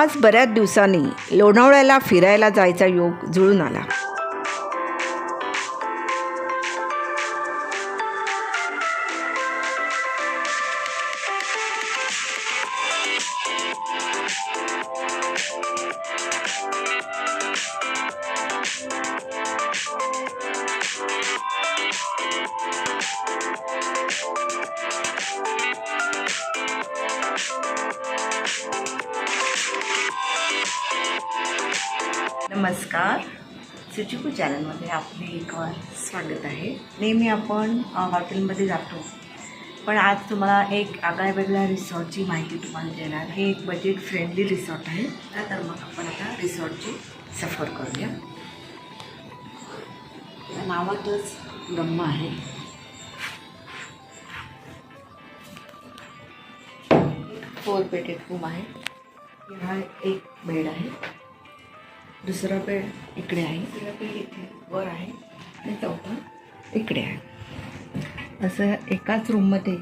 आज बऱ्याच दिवसांनी लोणावळ्याला फिरायला जायचा योग जुळून आला. नमस्कार. सुचिकू चॅनलमध्ये आपले एक वार स्वागत आहे. नेहमी आपण हॉटेलमध्ये जातो. पण आज तुम्हाला एक आगळ्या वेगळ्या रिसॉर्टची माहिती तुम्हाला देणार. हे एक बजेट फ्रेंडली रिसॉर्ट आहे. तर मग आपण आता रिसॉर्टची सफर करूया. नावातच गम्मा आहे. फोर बेडेड रूम आहे. हा एक बेड आहे. दुसरा बेड इकडे आहे तिसरा बेड इथे वर आहे आणि चौथा इकडे आहे. असं एकाच रूममध्ये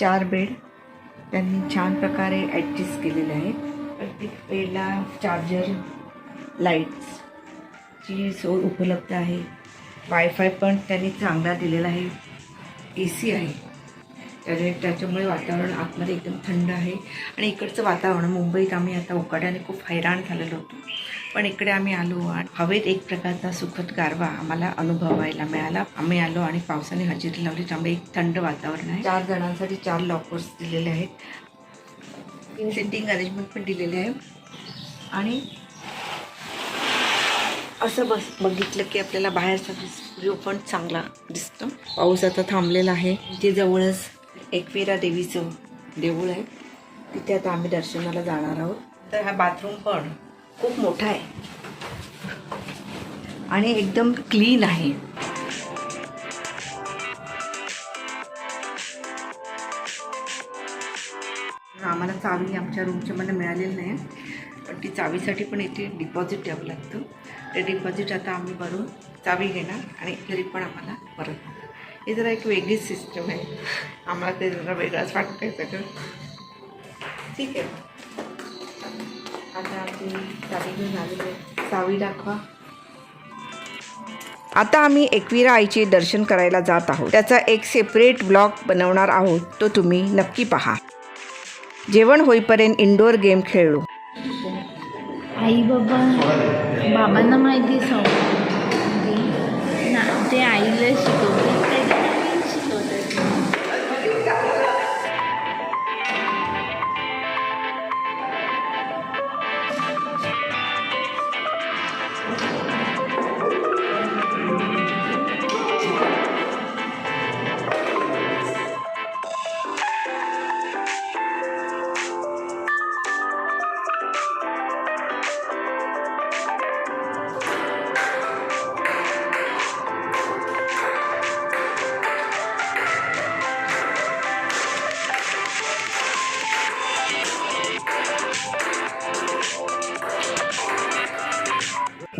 चार बेड त्यांनी छान प्रकारे ॲडजस्ट केलेले आहेत. प्रत्येक बेडला चार्जर लाईट्सची सोय उपलब्ध आहे. वायफाय पण त्यांनी चांगला दिलेला आहे. ए सी आहे. त्याने त्याच्यामुळे वातावरण आतमध्ये एकदम थंड आहे. आणि इकडचं वातावरण मुंबईत आम्ही आता उकाड्याने खूप हैराण झालेलो होतो. पण इकडे आम्ही आलो. आणि हवेत एक प्रकारचा सुखद गारवा आम्हाला अनुभवायला मिळाला. आम्ही आलो आणि पावसाने हजेरी लावली. त्यामुळे एक थंड वातावरण आहे. चार जणांसाठी चार लॉकर्स दिलेले आहेत. सिटिंग अरेंजमेंट पण दिलेले आहे. आणि असं बस बघितलं की आपल्याला बाहेरचा व्ह्यू पण चांगला दिसतो. पाऊस आता थांबलेला आहे. इथे जवळच एकविरा देवीचं देऊळ आहे. तिथे आता आम्ही दर्शनाला जाणार आहोत. तर हा बाथरूम पण खूप मोठा आहे. आणि एकदम क्लीन आहे. आम्हाला चावी आमच्या रूमच्या मला मिळालेली नाही. पण ती चावीसाठी पण इथे डिपॉझिट द्यावं लागतं. ते डिपॉझिट आता आम्ही भरून चावी घेणार आणि घरी पण आम्हाला परत ही जरा एक वेगळीच सिस्टम आहे. आम्हाला ते जरा वेगळाच वाटतं आहे सगळं. ठीक आहे. आता आमची चावी घेऊन आलेली आहे. चावी दाखवा. आता आम्ही एकविरा आईचे दर्शन करायला जात आहोत. त्याचा एक सेपरेट ब्लॉग बनवणार आहोत. तो तुम्ही नक्की पहा. जेवण होईपर्यंत इंडोर गेम खेळलो. आई बाबा बाबांना माहिती ना ते आईला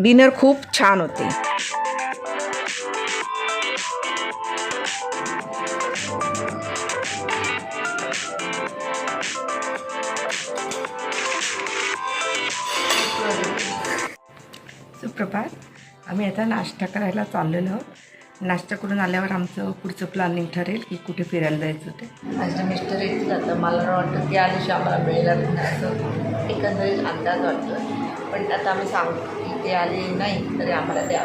डिनर खूप छान होते. सुप्रभात. आम्ही आता नाश्ता करायला चाललेलो आहोत. नाश्ता करून आल्यावर आमचं पुढचं प्लॅनिंग ठरेल की कुठे फिरायला जायचं ते माझे मिस्टर येतील आता मला वाटतं की आधी आम्हाला वेळ लागणार असं. एकंदरीत अंदाज वाटतो पण आता आम्ही सांगतो की ते आले नाही तरी आम्हाला द्या.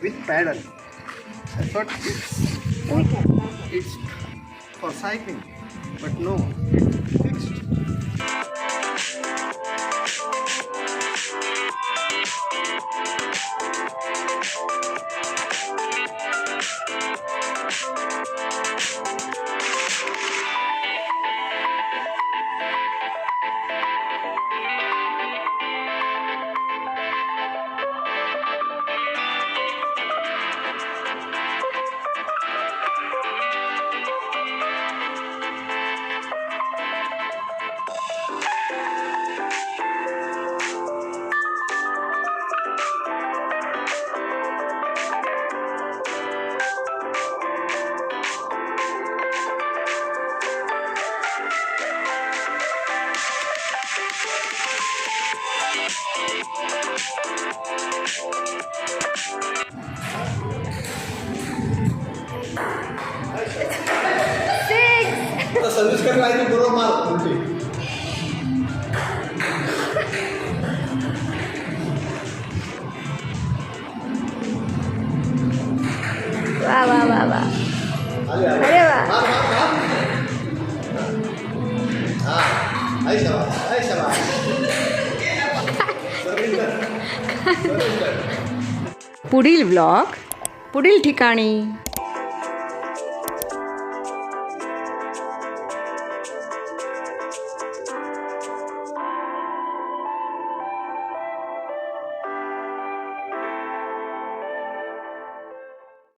with paddle. I thought it's, it's for cycling, but no, आता सर्व्हिस करायला आहे ती बरोबर पुढील ब्लॉग पुढील ठिकाणी.